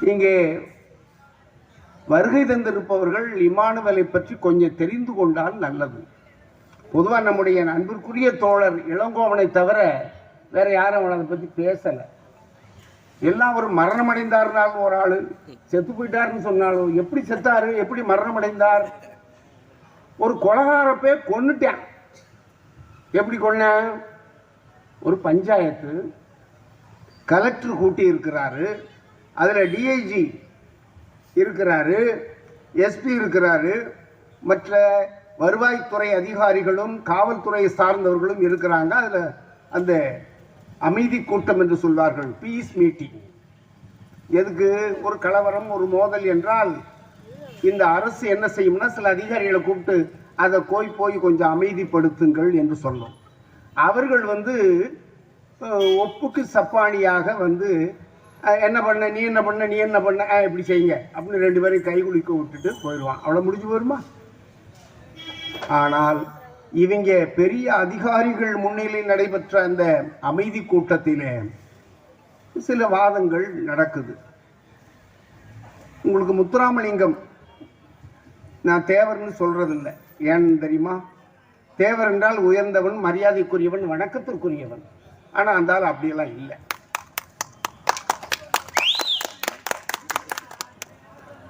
இங்கே வருகை தந்திருப்பவர்கள் இமானுவலை பற்றி கொஞ்சம் தெரிந்து கொண்டால் நல்லது. பொதுவாக நம்முடைய அன்பிற்குரிய தோழர் இளங்கோவனை தவிர வேற யாரும் அவனை அதை பற்றி பேசலை. எல்லாம் ஒரு மரணம் அடைந்தார்னாலும் ஒரு ஆள் செத்து போயிட்டாருன்னு சொன்னாலும் எப்படி செத்தாரு எப்படி மரணம் அடைந்தார் ஒரு கொலகாரப்பே கொன்னுட்டான். எப்படி கொன்ன? ஒரு பஞ்சாயத்து கலெக்டர் கூட்டி இருக்கிறாரு அதில் டிஐஜி இருக்கிறாரு எஸ்பி இருக்கிறாரு மற்ற வருவாய்த்துறை அதிகாரிகளும் காவல்துறை சார்ந்தவர்களும் இருக்கிறாங்க. அதில் அந்த அமைதி கூட்டம் என்று சொல்வார்கள் பீஸ் மீட்டிங் எதுக்கு? ஒரு கலவரம் ஒரு மோதல் என்றால் இந்த அரசு என்ன செய்யும்னா சில அதிகாரிகளை கூப்பிட்டு அதை போய் போய் கொஞ்சம் அமைதிப்படுத்துங்கள் என்று சொல்லும். அவர்கள் வந்து ஒப்புக்கு சப்பானியாக வந்து என்ன பண்ண நீ என்ன பண்ண நீ என்ன பண்ண ஆ இப்படி செய்யுங்க. அப்படின்னு ரெண்டு பேரையும் கை குளிக்க விட்டுட்டு போயிடுவான். அவ்வளோ முடிஞ்சு போயிருமா? ஆனால் இவங்க பெரிய அதிகாரிகள் முன்னிலையில் நடைபெற்ற அந்த அமைதி கூட்டத்திலே சில வாதங்கள் நடக்குது. உங்களுக்கு முத்துராமலிங்கம் நான் தேவர்னு சொல்றதில்லை. ஏன்னு தெரியுமா? தேவர் என்றால் உயர்ந்தவன் மரியாதைக்குரியவன் வணக்கத்திற்குரியவன். ஆனால் அந்த ஆள் அப்படியெல்லாம் இல்லை.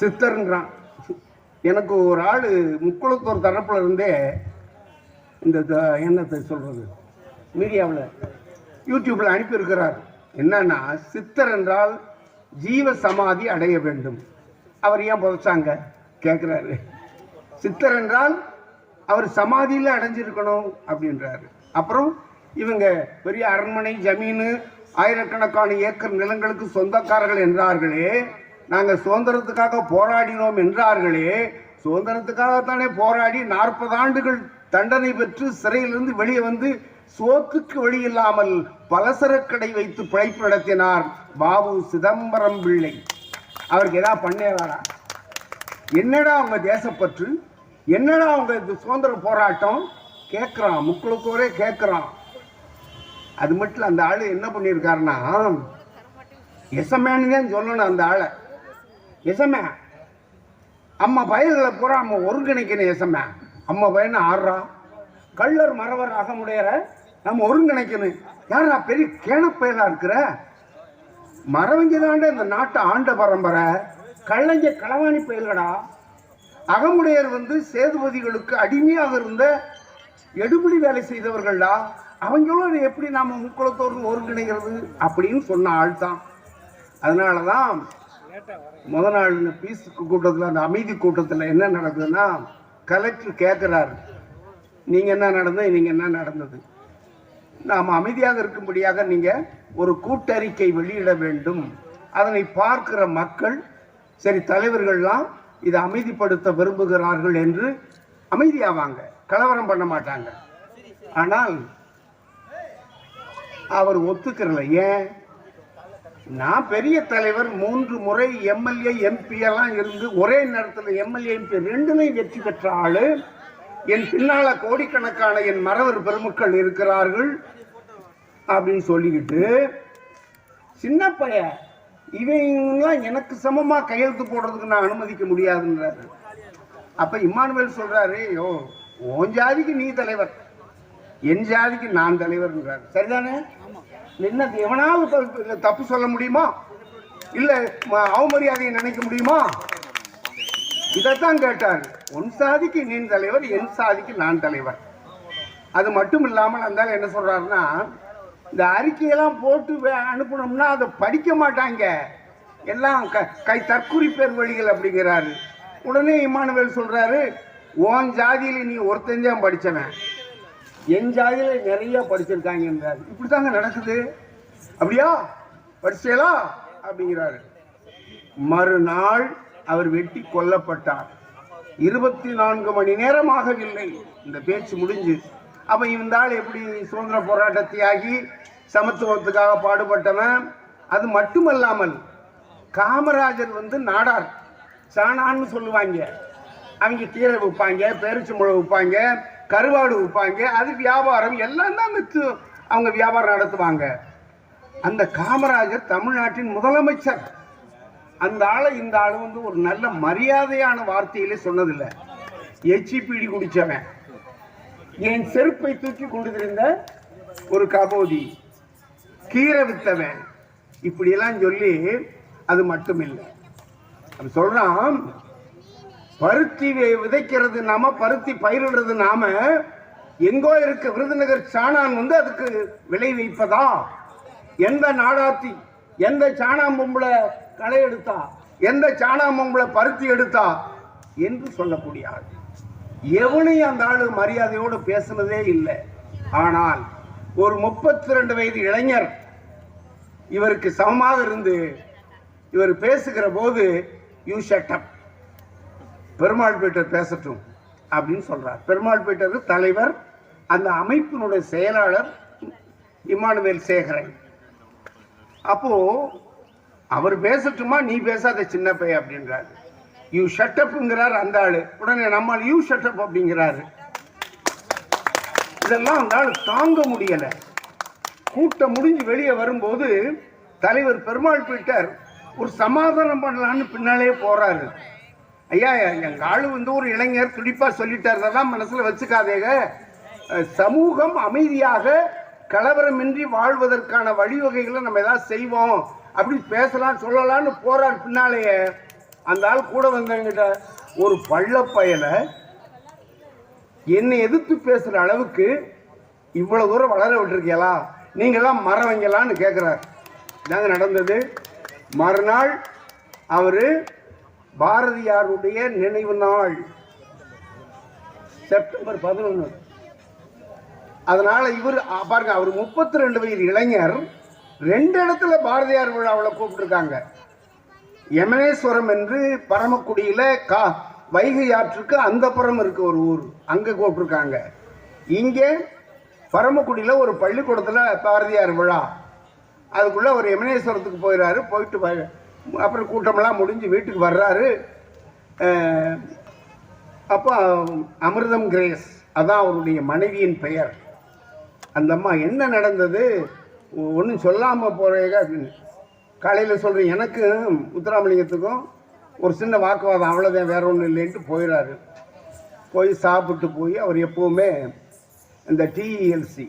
சித்தருங்கிறான் எனக்கு ஒரு ஆள் முக்குளத்தூர் தரப்பில் இருந்தே இந்த த- என்னத்தை சொல்கிறது மீடியாவில் யூடியூப்பில் அனுப்பியிருக்கிறார். என்னன்னா சித்தர் என்றால் ஜீவ சமாதி அடைய வேண்டும். அவர் ஏன் புதைச்சாங்க? கேட்குறாரு சித்தர் என்றால் அவர் சமாதியில் அடைஞ்சிருக்கணும் அப்படின்றாரு. அப்புறம் இவங்க பெரிய அரண்மனை ஜமீனு ஆயிரக்கணக்கான ஏக்கர் நிலங்களுக்கு சொந்தக்காரர்கள் என்றார்களே நாங்கள் சுதந்திரத்துக்காக போராடினோம் என்றார்களே சுதந்திரத்துக்காகத்தானே போராடி நாற்பது ஆண்டுகள் தண்டனை பெற்று சிறையிலிருந்து வெளியே வந்து சோத்துக்கு வழி இல்லாமல் பலசரக்கடை வைத்து பிழைப்பு நடத்தினார் பாபு சிதம்பரம் பிள்ளை. அவருக்கு ஏதாவது பண்ணேவாரா என்னடா அவங்க தேசப்பற்று? என்னடா அவங்க இந்த சுதந்திர போராட்டம்? கேட்குறான் முக்களுக்கோரே கேட்குறான் அது மட்டும் அந்த ஆள் என்ன பண்ணியிருக்காருன்னா எசமேன்னு தான் சொல்லணும் அந்த ஆளை. எசமே அம்மா பயல்களை பூரா அம்மா ஒருங்கிணைக்கணும் எசமே அம்மா பையனை ஆடுறா. கள்ளர் மறவர் அகமுடையற நம்ம ஒருங்கிணைக்கணும். யாரா பெரிய கேணப்பயலா இருக்கிற? மறவங்க தாண்ட இந்த நாட்டை ஆண்ட பரம்பரை. கள்ளஞ்ச களவாணி பயல்கடா. அகமுடையர் வந்து சேதுபதிகளுக்கு அடிமையாக இருந்த எடுபடி வேலை செய்தவர்கள்டா. அவங்களோட எப்படி நாம் முக்குளத்தோடு ஒருங்கிணைகிறது அப்படின்னு சொன்ன ஆள் தான் அதனால தான் முத நாள் இந்த பீஸ் கூட்டத்தில் அந்த அமைதி கூட்டத்தில் என்ன நடக்குதுன்னா கலெக்டர் கேட்குறாரு நீங்கள் என்ன நடந்தது? நீங்கள் என்ன நடந்தது? நாம் அமைதியாக இருக்கும்படியாக நீங்கள் ஒரு கூட்டறிக்கை வெளியிட வேண்டும். அதனை பார்க்கிற மக்கள் சரி தலைவர்கள்லாம் இதை அமைதிப்படுத்த விரும்புகிறார்கள் என்று அமைதியாவாங்க. கலவரம் பண்ண மாட்டாங்க. ஆனால் அவர் ஒத்துக்கிறல. ஏன்? நான் பெரிய தலைவர் மூன்று முறை எம்எல்ஏ எம்பி எல்லாம் இருந்து ஒரே நேரத்தில் எம்எல்ஏ எம்பி ரெண்டுமே வெற்றி பெற்ற ஆளு. என் பின்னால கோடிக்கணக்கான என் மறவர் பெருமக்கள் இருக்கிறார்கள் அப்படின்னு சொல்லிக்கிட்டு சின்ன பையன் இவங்கெல்லாம் எனக்கு சமமா கையெழுத்து போடுறதுக்கு நான் அனுமதிக்க முடியாதுன்றாரு. அப்ப இம்மானுவேல் சொல்றாரு ஓ உன் ஜாதிக்கு நீ தலைவர். என் ஜாதிக்கு நான் தலைவர்ன்றார் சரிதானே? என்ன எவனாவது தப்பு- சொல்ல முடியுமா? இல்ல ம- அவமரியாதையை நினைக்க முடியுமா? இதைத்தான் கேட்டார். உன் சாதிக்கு நீ தலைவர் என் சாதிக்கு நான் தலைவர். அது மட்டும் இல்லாமல் அந்த என்ன சொல்றாருன்னா இந்த அறிக்கையெல்லாம் போட்டு அனுப்பினோம்னா அதை படிக்க மாட்டாங்க. எல்லாம் க கை தற்குறிப்பேர் வழிகள் அப்படிங்கிறாரு. உடனே இமானுவேல் சொல்றாரு உன் ஜாதியில நீ ஒருத்தந்தான் படிச்சவன். என் ஜாதியில நிறைய படிச்சிருக்காங்கன்றாரு இப்படித்தாங்க நடக்குது. அப்படியா? படிச்சேலா அப்படிங்கிறாரு. மறுநாள் அவர் வெட்டி கொல்லப்பட்டார். இருபத்தி நான்கு மணி நேரம் ஆகவில்லை இந்த பேச்சு முடிஞ்சு. அப்ப இந்த ஆள் எப்படி சுதந்திர போராட்ட தியாகி சமத்துவத்துக்காக பாடுபட்டவன்? அது மட்டுமல்லாமல் காமராஜர் வந்து நாடார். சாணான்னு சொல்லுவாங்க. அவங்க கீரை விற்பாங்க பேரிச்சம்பழம் விற்பாங்க. கருவாடு விற்பாங்க அது வியாபாரம் எல்லாம் தான் அவங்க வியாபாரம் நடத்துவாங்க. அந்த காமராஜர் தமிழ்நாட்டின் முதலமைச்சர். அந்த ஆளை இந்த ஆள் வந்து ஒரு நல்ல மரியாதையான வார்த்தையிலே சொன்னதில்லை. எச்சி பீடி என் செருப்பை தூக்கி கொண்டு திரிந்த ஒரு கபோதி. கீரை வித்தவன். இப்படியெல்லாம் சொல்லி அது மட்டும் இல்லை அவன் சொல்கிறான் பருத்தி வி- விதைக்கிறது நாம பருத்தி பயிரிடுறது நாம எங்கோ இருக்க விருதுநகர் சாணான் வந்து அதுக்கு விளை வைப்பதா? எந்த நாடாத்தி எந்த சாணாம்பொம்பளை களை எடுத்தா? எந்த சாணாம்பொம்பளை பருத்தி எடுத்தா? என்று சொல்லக்கூடிய ஆள் எவனையும் அந்த ஆள் மரியாதையோடு பேசுனதே இல்லை. ஆனால் ஒரு முப்பத்தி ரெண்டு வயது இளைஞர் இவருக்கு சமமாக இருந்து இவர் பேசுகிற போது யூ ஷட்டப் பெருமாள் பீட்டர் பேசட்டும் அப்படின்னு சொல்கிறார் பெருமாள் பீட்டர் தலைவர் அந்த அமைப்பினுடைய செயலாளர் இமானுவேல் சேகரன். அப்போ அவர் பேசட்டுமா? நீ பேசாத சின்ன பைய அப்படின்றாரு. யூ ஷட்டப்புங்கிறார் அந்த ஆள். உடனே நம்மால் யூ ஷட்டப் அப்படிங்கிறாரு. இதெல்லாம் அந்த ஆள் தாங்க முடியலை. கூட்டம் முடிஞ்சு வெளியே வரும்போது தலைவர் பெருமாள் பீட்டர் ஒரு சமாதானம் பண்ணலான்னு பின்னாலே போறாரு. ஐயா எங்க ஆளு வந்து ஒரு இளைஞர் துடிப்பா சொல்லிட்டார் மனசுல வச்சுக்காதேங்க. சமூகம் அமைதியாக கலவரமின்றி வாழ்வதற்கான வழிவகைகளை நம்ம ஏதாவது செய்வோம். அப்படி பேசலாம் சொல்லலாம்னு போறார் பின்னாலேயே. அந்த ஆள் கூட வந்தவங்கிட்ட ஒரு பள்ள பயலை என்னை எதிர்த்து பேசுற அளவுக்கு இவ்வளவு தூரம் வளர விட்டுருக்கீங்களா நீங்களாம் மரம் வைங்களான்னு கேட்குறார் இதாங்க நடந்தது. மறுநாள் அவரு பாரதியாருடைய நினைவு நாள் செப்டம்பர் பதினொன்று அதனால இவர் பாருங்க அவர் முப்பத்தி ரெண்டு வயது இளைஞர் ரெண்டு இடத்துல பாரதியார் விழாவில் கூப்பிட்டுருக்காங்க. யமனேஸ்வரம் என்று பரமக்குடியில் கா வைகை ஆற்றுக்கு அந்த புறம் இருக்கு ஒரு ஊர் அங்கே கூப்பிட்டுருக்காங்க. இங்கே பரமக்குடியில் ஒரு பள்ளிக்கூடத்தில் பாரதியார் விழா. அதுக்குள்ளே ஒரு யமனேஸ்வரத்துக்கு போயிடுறாரு போயிட்டு வ- அப்புறம் கூட்டமெல்லாம் முடிஞ்சு வீட்டுக்கு வர்றாரு. அப்போ அமிர்தம் கிரேஸ் அதான் அவருடைய மனைவியின் பெயர். அந்த அம்மா என்ன நடந்தது? ஒன்றும் சொல்லாமல் போகிறேங்க அப்படின்னு. காலையில் சொல்கிறேன் எனக்கும் முத்துராமலிங்கத்துக்கும் ஒரு சின்ன வாக்குவாதம் அவ்வளோதான் வேற ஒன்றும் இல்லைன்ட்டு போயிடாரு போய் சாப்பிட்டு போய் அவர் எப்போவுமே இந்த டிஇஎல்சி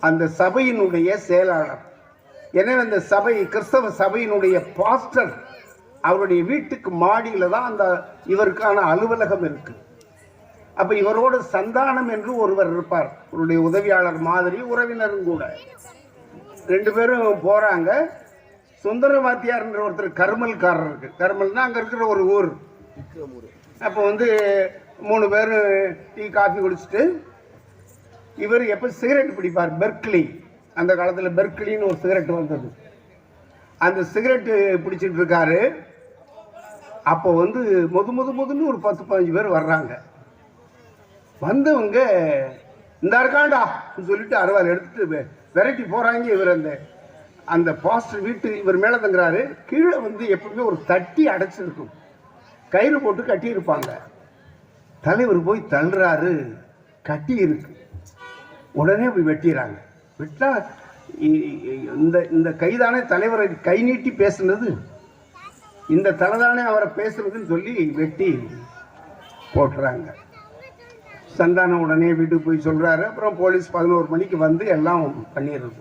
அந்த சபையினுடைய செயலாளர். எனவே அந்த சபை கிறிஸ்தவ சபையினுடைய பாஸ்டர் அவருடைய வீட்டுக்கு மாடியில் தான் அந்த இவருக்கான அலுவலகம் இருக்கு. அப்போ இவரோட சந்தானம் என்று ஒருவர் இருப்பார். அவருடைய உதவியாளர் மாதிரி உறவினரும் கூட. ரெண்டு பேரும் போகிறாங்க சுந்தர வாத்தியார்ன்ற ஒருத்தர் கருமல்காரர் இருக்கு. கருமல்னா அங்கே இருக்கிற ஒரு ஊர். அப்போ வந்து மூணு பேரும் டீ காஃபி குடிச்சிட்டு இவர் எப்போ சிகரெட் பிடிப்பார்? பெர்க்லி. அந்த காலத்தில் பெர்க்லின்னு ஒரு சிகரெட் வந்தது. அந்த சிகரெட்டு பிடிச்சிட்டு இருக்காரு. அப்போ வந்து முது முது முதுன்னு ஒரு பத்து பதினஞ்சு பேர் வர்றாங்க. வந்தவங்க இந்த இருக்காண்டா சொல்லிட்டு அறுவாள் எடுத்துட்டு வெ- விரட்டி போகிறாங்க இவர் அந்த அந்த பாஸ்டர் வீட்டு இவர் மேலே தங்குறாரு. கீழே வந்து எப்பவுமே ஒரு தட்டி அடைச்சிருக்கும். கயிறு போட்டு கட்டியிருப்பாங்க. தலைவர் போய் தள்ளுறாரு. கட்டி இருக்கு. உடனே போய் வெட்டிடுறாங்க. விட்டால் இந்த இந்த கைதானே தலைவரை கை நீட்டி பேசுனது. இந்த தலைதானே அவரை பேசுனதுன்னு சொல்லி வெட்டி போட்டுறாங்க. சந்தானம் உடனே வீட்டுக்கு போய் சொல்கிறாரு அப்புறம் போலீஸ் பதினோரு மணிக்கு வந்து எல்லாம் பண்ணிடுறது.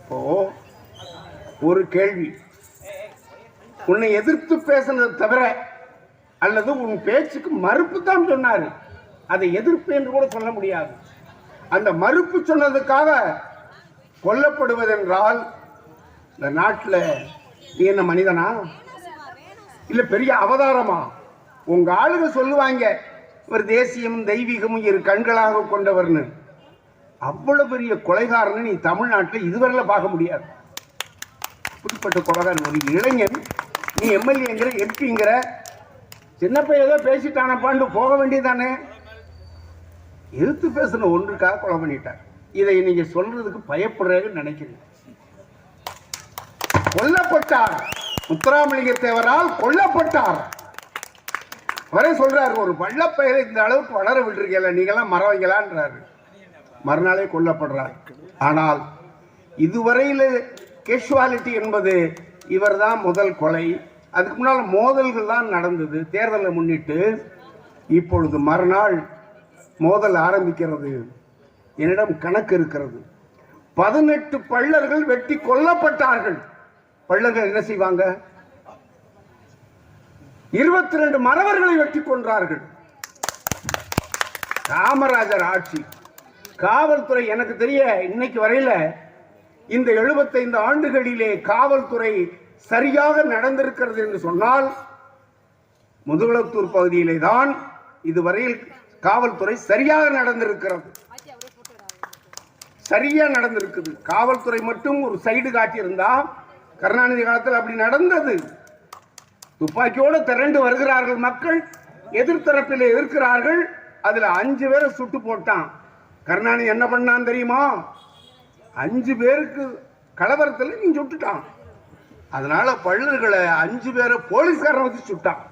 இப்போ ஒரு கேள்வி. உன்னை எதிர்த்து பேசுனதை தவிர அல்லது உன் பேச்சுக்கு மறுப்பு தான் சொன்னார். அதை எதிர்ப்பு என்று கூட சொல்ல முடியாது. அந்த மறுப்பு சொன்னதுக்காக கொல்லப்படுவதென்றால் இந்த நாட்டில் நீ என்ன மனிதனா? இல்லை பெரிய அவதாரமா? உங்க ஆளுங்க சொல்லுவாங்க ஒரு தேசியம் தெய்வீகமும் இரு கண்களாக கொண்டவர்னு. அவ்வளவு பெரிய கொலைகாரனை நீ தமிழ்நாட்டில் இதுவரையில பார்க்க முடியாது. அப்படிப்பட்ட கொலைகாரன் ஒரு இளைஞன் நீ எம்எல்ஏங்கிற எம்பிங்கிற சின்ன பையன் ஏதோ பேசிட்டானப்பான்னு போக வேண்டியதானே எதிர்த்து பேசின ஒன்றுக்காக கொலை பண்ணிட்டார். இதை நீங்க சொல்றதுக்கு பயப்படுறேன்னு நினைக்கிறீங்க. கொல்லப்பட்டார். முத்துராமலிங்க தேவரால் கொல்லப்பட்டார். அவரே சொல்றாரு ஒரு வள்ளப்பயிரை இந்த அளவுக்கு வளர விட்டுருக்கல நீங்களாம் மரம் வைக்கலான்றாரு மறுநாளே கொல்லப்படுறார். ஆனால் இதுவரையில் கேஷுவாலிட்டி என்பது இவர்தான் முதல் கொலை. அதுக்கு முன்னால் மோதல்கள் தான் நடந்தது. தேர்தலை முன்னிட்டு இப்பொழுது மறுநாள் மோதல் ஆரம்பிக்கிறது. என்னிடம் கணக்கு இருக்கிறது. பதினெட்டு பள்ளர்கள் வெட்டி கொல்லப்பட்டார்கள். பள்ளர்கள் என்ன செய்வாங்க? இருபத்தி ரெண்டு மறவர்களை வெட்டி கொன்றார்கள். காமராஜர் ஆட்சி. காவல்துறை எனக்கு தெரிய இன்னைக்கு வரையில இந்த 75 ஆண்டுகளிலே காவல்துறை சரியாக நடந்திருக்கிறது என்று சொன்னால் முதுகுளத்தூர் பகுதியிலே தான் இதுவரையில் காவல்துறை சரியாக நடந்திருக்கிறது. சரியா நடந்திருக்குது. காவல்துறை மட்டும் ஒரு சைடு காட்டியிருந்தா கருணாநிதி காலத்தில் அப்படி நடந்தது. துப்பாக்கியோடு திரண்டு வருகிறார்கள் மக்கள் எதிர்த்தரப்பில் எதிர்க்கிறார்கள் அதுல அஞ்சு பேரை சுட்டு போட்டான். கருணாநிதி என்ன பண்ணான் தெரியுமா? அஞ்சு பேருக்கு கலவரத்தில் நீ சுட்டுட்டான். அதனால பள்ளர்களை அஞ்சு பேரை போலீஸ்காரன் வச்சு சுட்டான்.